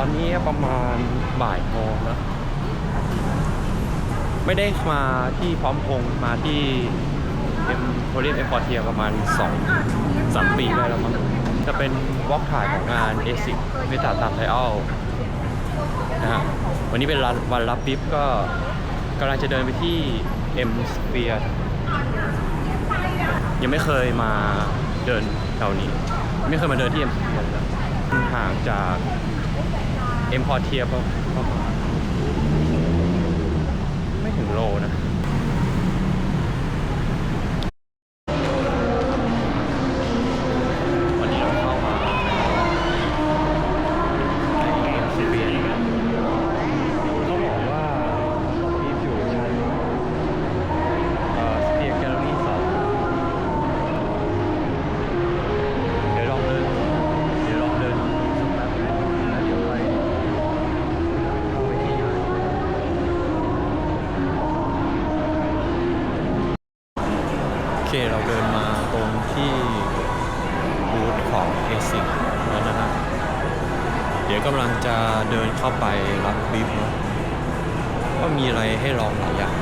อนนี้ประมาณบ่ายโมงแล้วไม่ได้มาที่พร้อมพงษ์มาที่เอ็มโพเรียมเอ็มพอร์เทียประมาณ2 3ปีได้แล้วมั้งจะเป็นวอล์กถ่ายของงาน ASIC เมตาตามไทอัลนะฮะวันนี้เป็นวันรับบิฟก็กำลังจะเดินไปที่ M Sphere ยังไม่เคยมาเดินแถวนี้ ไม่เคยมาเดินที่ M Sphere เลยห่างจาก เอ็มพอเทียบก็ไม่ถึงโลนะ เคเราเดินมาตรงที่บูธของ ASIC แล้วนะฮะเดี๋ยวกำลังจะเดินเข้าไปรับบิฟนะก็มีอะไรให้ลองหลายอย่าง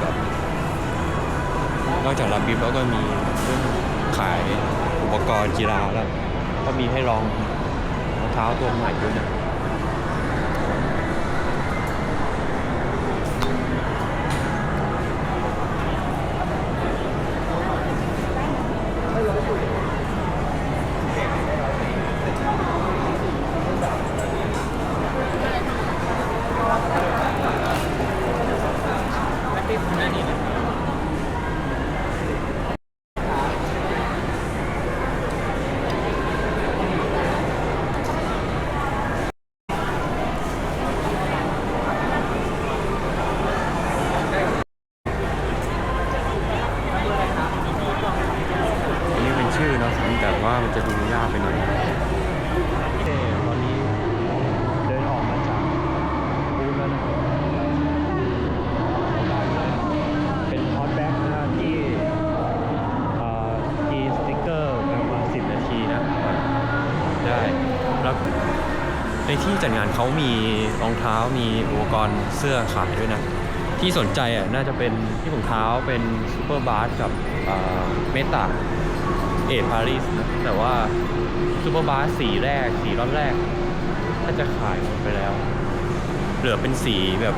แบบนอกจากรับบิฟแล้วก็มีเรื่องขายอุปกรณ์กีฬาแล้ว ก็มีให้ลองรองเท้าตัวใหม่ด้วยนะ อันนี้เป็นชื่อเนอะแต่ว่ามันจะดูยากไปหน่อยโอเคตอนนี้เดินออกมาจากบูธแล้วนะครับเป็นฮอตแบ็กนะที่เอ่อกีสติ๊กเกอร์ประมาณ10 นาทีนะได้แล้วใน ที่จัดงานเขามีรองเท้ามีอุปกรณ์เสื้อขายด้วยนะ ที่สนใจอะน่าจะเป็นที่ถุงเท้าเป็นซูเปอร์บาสกับเมตาเอทปารีสนะแต่ว่าซูเปอร์บาสสีแรกสีรอบแรกน่าจะขายหมดไปแล้ว เหลือเป็นสีแบบ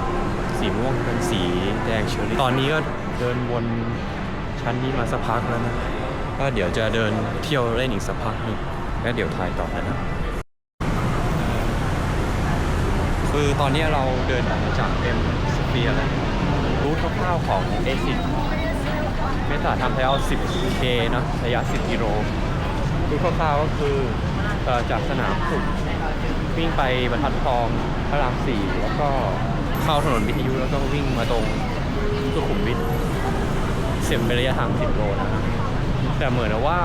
สีม่วงเป็นสีแดงเชอรี่ตอนนี้ก็เดินวนชั้นนี้มาสักพักแล้วนะก็เดี๋ยวจะเดินเที่ยวเล่นอีกสักพักนึงแล้วเดี๋ยวถ่ายต่อนะนะ คือตอนนี้เราเดินออกมาจาก M Sphere แล้วรูทคร่าวๆของ ASIC เมตาทำไทเอา 10K เนอะระยะ 10 กิโลรูทคร่าวๆก็คืออจากสนามสุขวิ่งไปบรรทัดทองพระราม4แล้วก็เข้าถนนวิทยุแล้วก็วิ่งมาตรงสุขุมวิทเสียเป็นระยะทาง 10 โลนะฮะแต่เหมือนว่า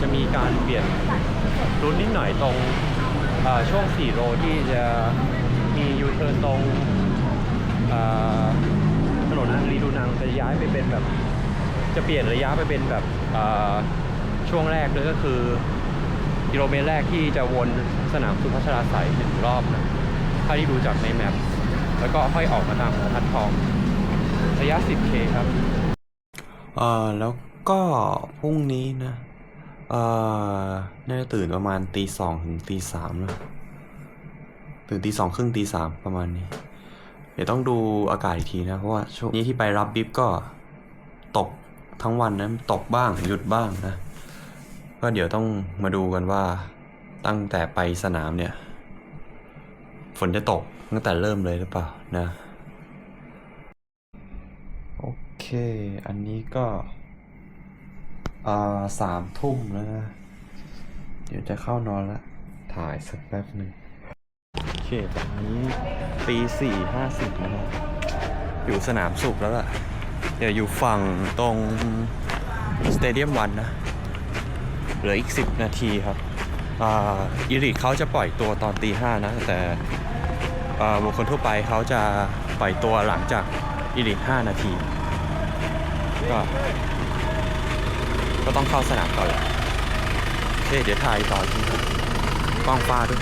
จะมีการเปลี่ยนรูทนิดหน่อยตรงช่วง 4 โลที่จะ มียูเทิร์นตรงเอ่อถนนรีดูนังจะย้ายไปเป็นแบบ จะเปลี่ยนระยะไปเป็นแบบช่วงแรกเลยก็คือกิโลเมตรแรกที่จะวนสนามสุพัชราไสยหนึ่งรอบนะถ้าที่ดูจากในแมปแล้วก็ค่อยออกมาตามบรรทัดทองระยะ 10K ครับเออแล้วก็พรุ่งนี้นะ เออน่าจะตื่นประมาณตีสองถึงตีสามนะ ตื่นตีสองครึ่งตีสามประมาณนี้ เดี๋ยวต้องดูอากาศอีกทีนะ เพราะว่าช่วงนี้ที่ไปรับบิฟก็ตกทั้งวันนะตกบ้างหยุดบ้างนะ ก็เดี๋ยวต้องมาดูกันว่าตั้งแต่ไปสนามเนี่ย ฝนจะตกตั้งแต่เริ่มเลยหรือเปล่านะ โอเค อันนี้ก็อ่าสามทุ่มแล้วนะ เดี๋ยวจะเข้านอนละ ถ่ายสักแป๊บหนึ่ง เคตอนนี้ตีสี่ห้าสิบนะครับอยู่สนามสุขแล้วล่ะ เดี๋ยวอยู่ฝั่งตรงสเตเดียมวันนะ เหลืออีก10นาทีครับอ่าอีริเขาจะปล่อยตัวตอนตีห้านะ แต่บุคคลทั่วไปเขาจะปล่อยตัวหลังจากอีริก5นาที ก็ ก็ต้องเข้าสนามก่อนแหละโอเค เดี๋ยวถ่ายต่ออีกทีครับกล้องฟ้าด้วย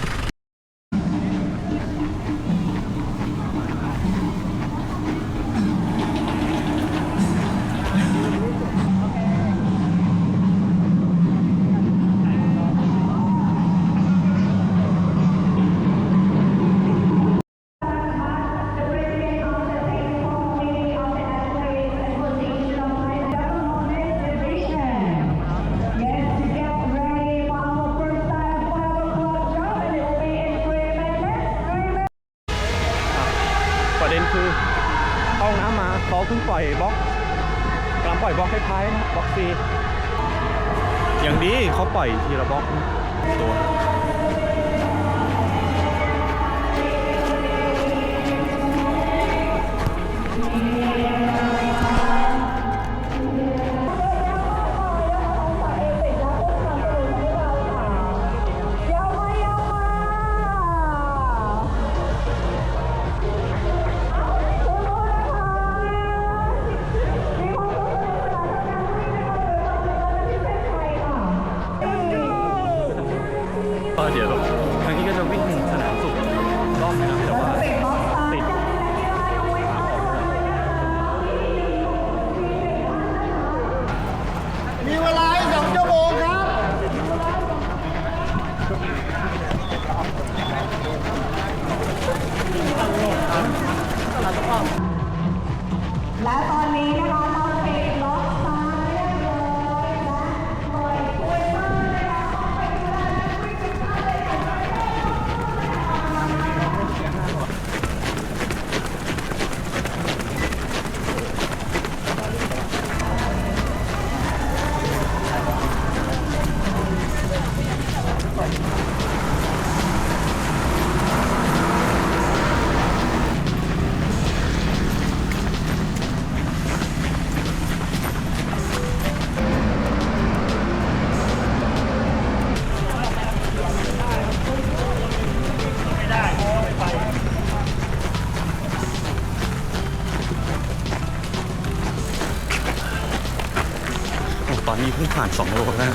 ตอนนี้เพิ่งผ่าน2โลแล้ว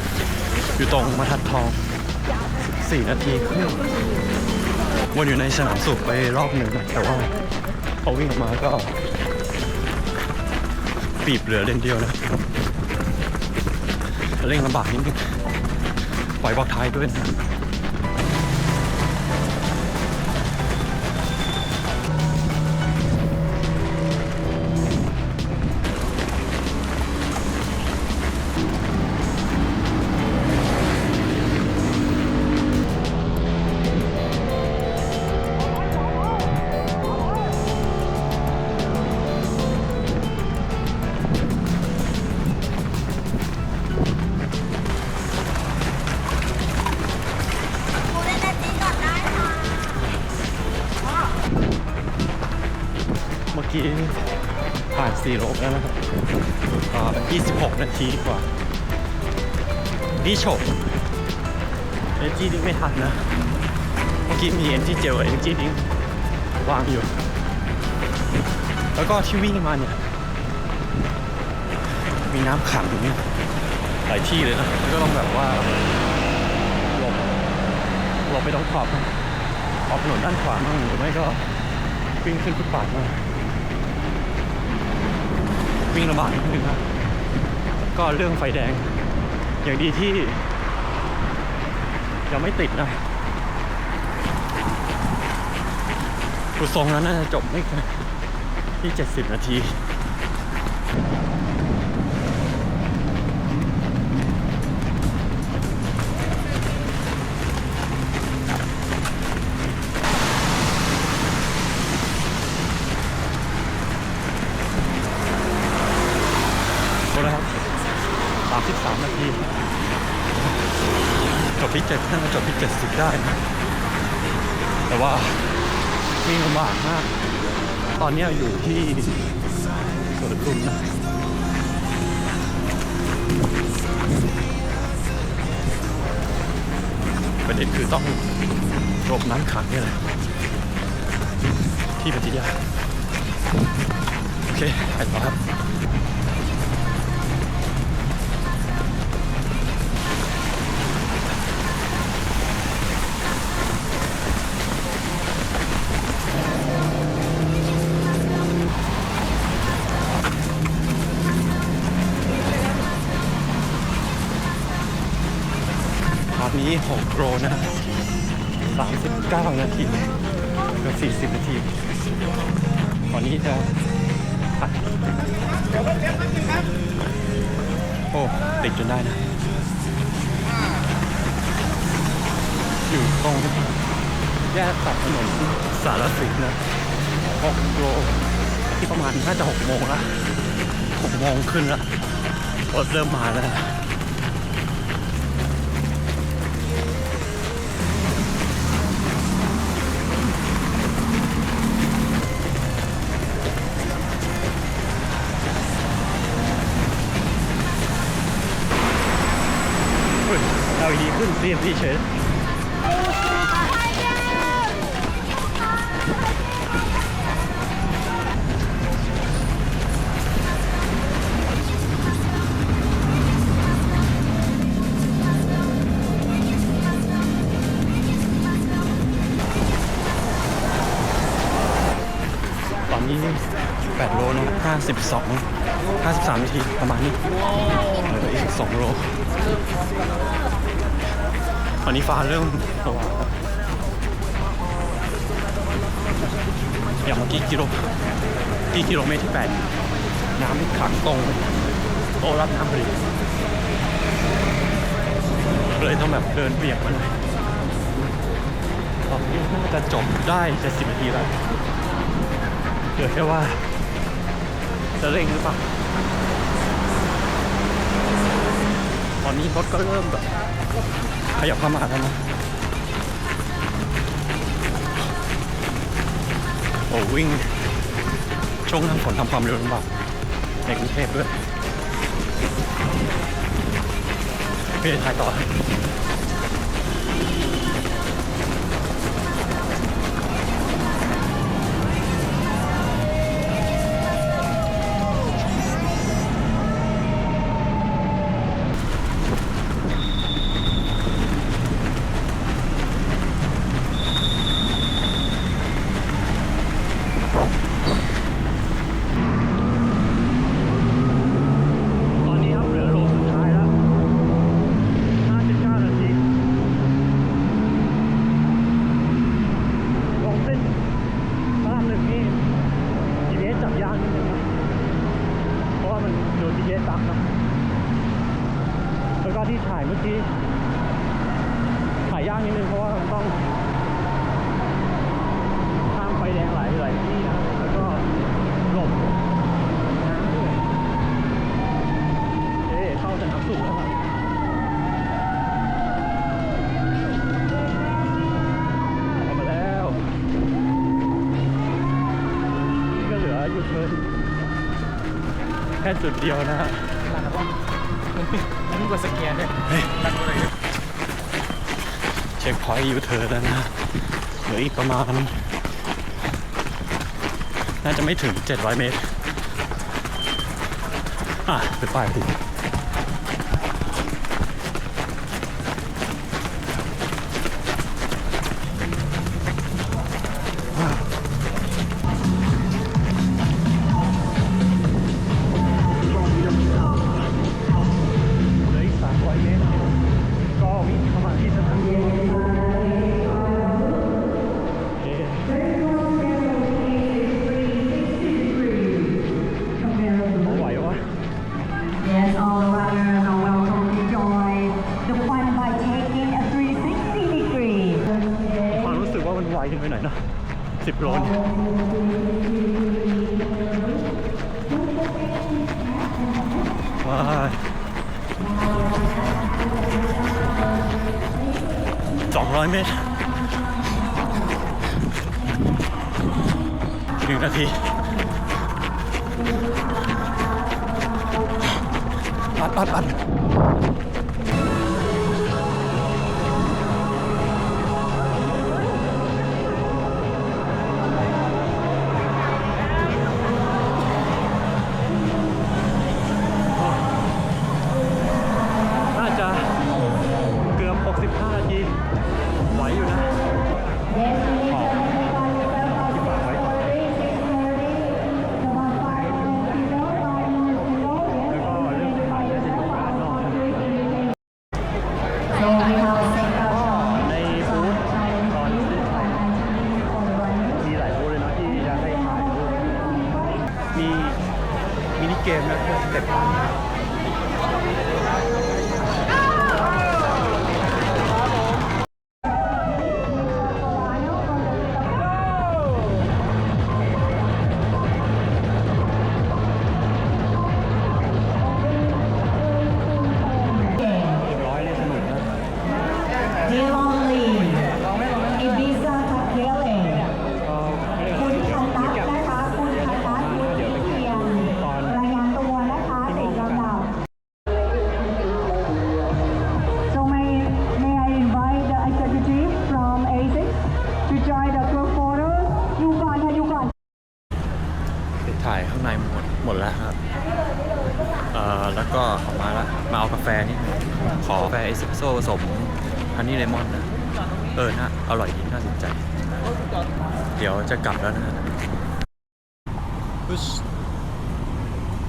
อยู่ตรงมาทัดทอง4นาทีครึ่งวนอยู่ในสนามสุขไปรอบหนึ่งแต่ว่าพอวิ่งออกมาก็ปีบเหลือเลนเดียวนะเร่งลำบากนิดนึงปล่อยบอกท้ายด้วยนะ ผ่โลแล้วนะครับอ่า26นาทีกว่าดีโฉบเอนจีดิ้งไม่ทันนะ เมื่อกี้มีเอนจีเจลเอนจีดิ้งวางอยู่ แล้วก็ที่วิ่งมาเนี่ย มีน้ำขังอยู่เนี่ยหลายที่เลยนะ ก็ต้องแบบว่าหลบหลบไปตรงขอบนะขอบถนนด้านขวามั่งหรือไม่ก็วิ่งขึ้นฟุตบาทมา วิ่งลำบากนิดนึงครับก็เรื่องไฟแดง อย่างดีที่ยังไม่ติดนะดูทรงนั้นน่าจะจบไม่เกินที่ 70 นาที สามนาทีจบที่เจ็ดน่าจะจบที่เจ็ดสิบได้นะแต่ว่าวิ่งลำบากมาก ตอนนี้อยู่ที่สวนลุมนะประเด็นคือต้องหลบน้ำขังนี่แหละที่พัทยาโอเคไปต่อครับ ตอนนี้6โลนะ 39 นาทีเกือบ40 นาทีตอนนี้จะอะโอ้ ติดจนได้นะ อยู่ตรงแยกตัดถนนสารสินนะ6โลที่ประมาณน่าจะหกโมงละหกโมงขึ้นละรถเริ่มมาแล้ว ขึ้น CMP เฉยตอนนี้8โลเนอะ52 53 นาที ประมาณนี้เหลืออีก 2 โล ตอนนี้ฟ้าเริ่มสว่างแล้วอย่างเมื่อกี้กิโลกี่กิโลเมตรที่แปดน้ำขังตรงโตรับน้ำพอดีเลยต้องแบบเดินเบียกมันอยตอนนี้น่าจะจบได้70นาทีแล้วเหลือแค่ว่า จะเร่งหรือเปล่าตอนนี้รถก็เริ่มแบบ ขยับเข้ามาแล้วนะโอ้วิ่งช่วงหน้าฝนทำความเร็วลำบากในกรุงเทพด้วยพี่ถ่ายต่อากนิดนึงเพราะว่ามันโดน GPS ตักนะแล้วก็ที่ถ่ายเมื่อกี้ถ่ายยากนิดนึงเพราะว่ามันต้อง จุดเดียวนะฮะมันกว่าสแกนด้วยเฮ้ยเช็คพอยต์ยูเทิร์นแล้วนะเหลืออีกประมาณ น่าจะไม่ถึง 700 เมตร อะไปป้ายดิ ปัดปั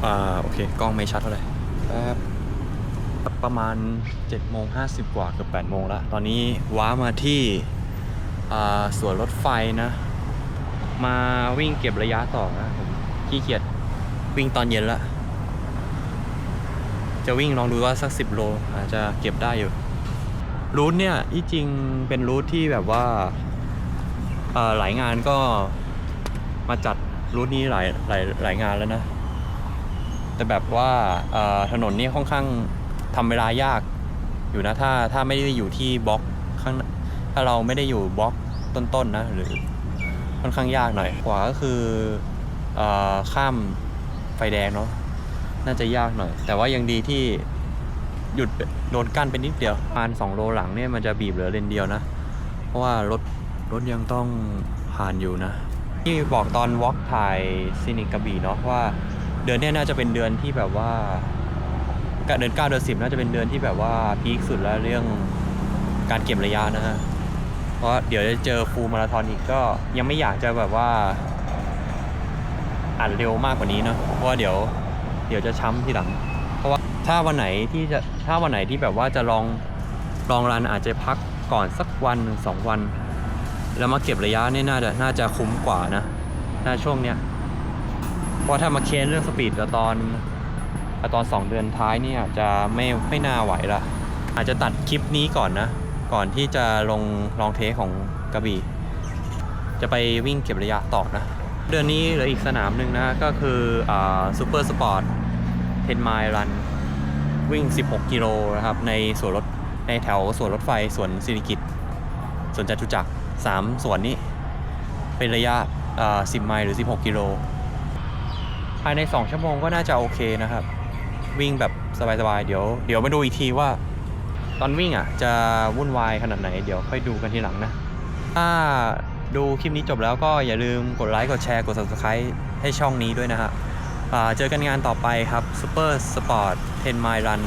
อ่าโอเค กล้องไม่ชัดเท่าไหร่แป๊บประมาณ7โมง50กว่าเกือบ8โมงแล้ว ตอนนี้ว้ามาที่อ่าสวนรถไฟนะ มาวิ่งเก็บระยะต่อนะผมขี้เกียจวิ่งตอนเย็นละ จะวิ่งลองดูว่าสัก 10 โล อาจจะเก็บได้อยู่ รูทเนี่ยที่จริงเป็นรูทที่แบบว่าเอ่อหลายงานก็มาจัด รูทนี้หลายหลายหลายงานแล้วนะ แต่แบบว่าถนนนี่ค่อนข้างทำเวลายากอยู่นะถ้าถ้าไม่ได้อยู่ที่บล็อกข้างถ้าเราไม่ได้อยู่บล็อกต้นๆนะหรือค่อนข้างยากหน่อยขวาก็คือเอ่อข้ามไฟแดงเนาะน่าจะยากหน่อย แต่ว่ายังดีที่หยุดโดนกั้นไปนิดเดียวประมาณ2โลหลังเนี่ยมันจะบีบเหลือเลนเดียวนะ เพราะว่ารถรถยังต้องผ่านอยู่นะ ที่บอกตอนวอล์กถ่ายซินิกกระบี่เนาะว่าเดือนนี้น่าจะเป็นเดือนที่แบบว่าเดือนเก้าเดือนสิบน่าจะเป็นเดือนที่แบบว่าพีคสุดแล้วเรื่องการเก็บระยะนะฮะเพราะเดี๋ยวจะเจอฟูลมาราธอนอีกก็ยังไม่อยากจะแบบว่าอัดเร็วมากกว่านี้เนอะเพราะว่าเดี๋ยวเดี๋ยวจะช้ำทีหลัง เพราะว่าถ้าวันไหนที่จะถ้าวันไหนที่แบบว่าจะลองลองรันอาจจะพักก่อนสักวันหนึ่งสองวัน แล้วมาเก็บระยะนี่น่าจะน่าจะคุ้มกว่านะน่าช่วงเนี้ยเพราะถ้ามาเค้นเรื่องสปีดกับตอนตอน 2 เดือนท้ายเนี่ยจะไม่ไม่น่าไหวละอาจจะตัดคลิปนี้ก่อนนะ ก่อนที่จะลงลองเทสของกระบี่ จะไปวิ่งเก็บระยะต่อนะ เดือนนี้เหลืออีกสนามหนึ่งนะ ก็คืออ่าซูเปอร์สปอร์ต10ไมล์รันวิ่ง 16 กิโลนะครับ ในสวนรถในแถวสวนรถไฟสวนสิริกิตสวนจตุจักร 3 ส่วนนี้ เป็นระยะ 10 ไมล์หรือ 16 กิโล ภายใน 2 ชั่วโมงก็น่าจะโอเคนะครับ วิ่งแบบสบายๆ เดี๋ยว เดี๋ยวมาดูอีกทีว่า ตอนวิ่งอะ จะวุ่นวายขนาดไหน เดี๋ยวค่อยดูกันทีหลังนะ ถ้าดูคลิปนี้จบแล้วก็อย่าลืมกดไลค์ กดแชร์ กด subscribe ให้ช่องนี้ด้วยนะฮะเจอกันงานต่อไปครับ Super Sport 10 Mile Run